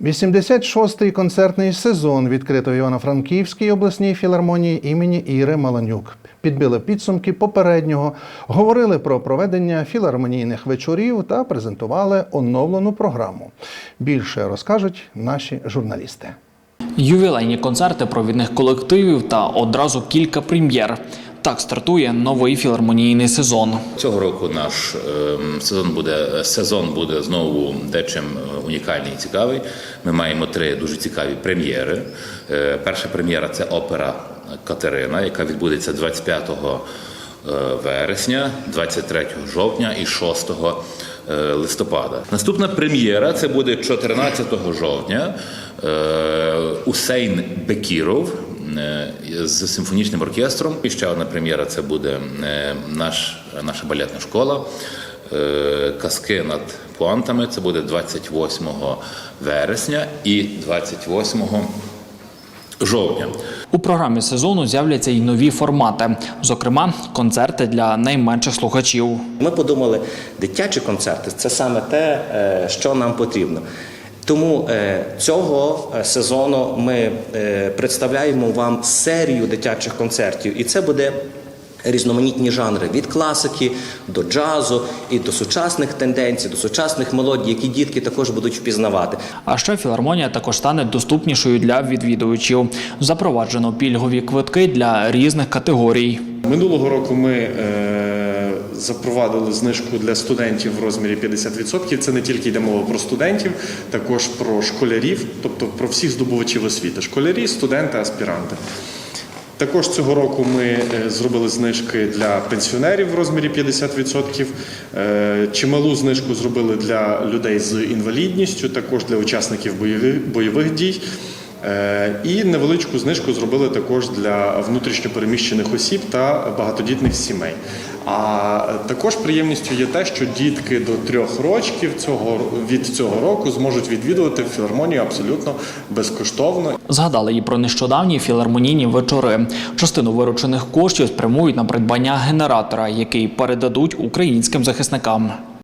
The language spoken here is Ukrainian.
86-й концертний сезон відкрито в Івано-Франківській обласній філармонії імені Іри Маланюк. Підбили підсумки попереднього, говорили про проведення філармонійних вечорів та презентували оновлену програму. Більше розкажуть наші журналісти. Ювілейні концерти провідних колективів та одразу кілька прем'єр. Так стартує новий філармонійний сезон. Цього року наш ем, сезон буде сезон буде знову дечим е, унікальний і цікавий. Ми маємо три дуже цікаві прем'єри. Е, Перша прем'єра це опера Катерина, яка відбудеться 25 е, вересня, 23 жовтня і 6 е, листопада. Наступна прем'єра це буде 14 жовтня. Усейн Бекіров з симфонічним оркестром. І ще одна прем'єра це буде е, наш, наша балетна школа. Е, Казки над пуантами. Це буде 28 вересня і 28 жовтня. У програмі сезону з'являться й нові формати, зокрема, концерти для найменших слухачів. Ми подумали, дитячі концерти це саме те, е, що нам потрібно. Тому е, цього е, сезону ми е, представляємо вам серію дитячих концертів, і це буде різноманітні жанри від класики до джазу і до сучасних тенденцій, до сучасних мелодій, які дітки також будуть впізнавати. А ще філармонія також стане доступнішою для відвідувачів. Запроваджено пільгові квитки для різних категорій. Минулого року ми е, запровадили знижку для студентів в розмірі 50%. Це не тільки йде мова про студентів, також про школярів, тобто про всіх здобувачів освіти: школярі, студенти, аспіранти. Також цього року ми е, зробили знижки для пенсіонерів в розмірі 50%. Е, Чималу знижку зробили для людей з інвалідністю, також для учасників бойових, дій. Е, І невеличку знижку зробили також для внутрішньопереміщених осіб та багатодітних сімей. А також приємністю є те, що дітки до трьох рочків цього від цього року зможуть відвідувати філармонію абсолютно безкоштовно. Згадали і про нещодавні філармонійні вечори. Частину виручених коштів спрямують на придбання генератора, який передадуть українським захисникам.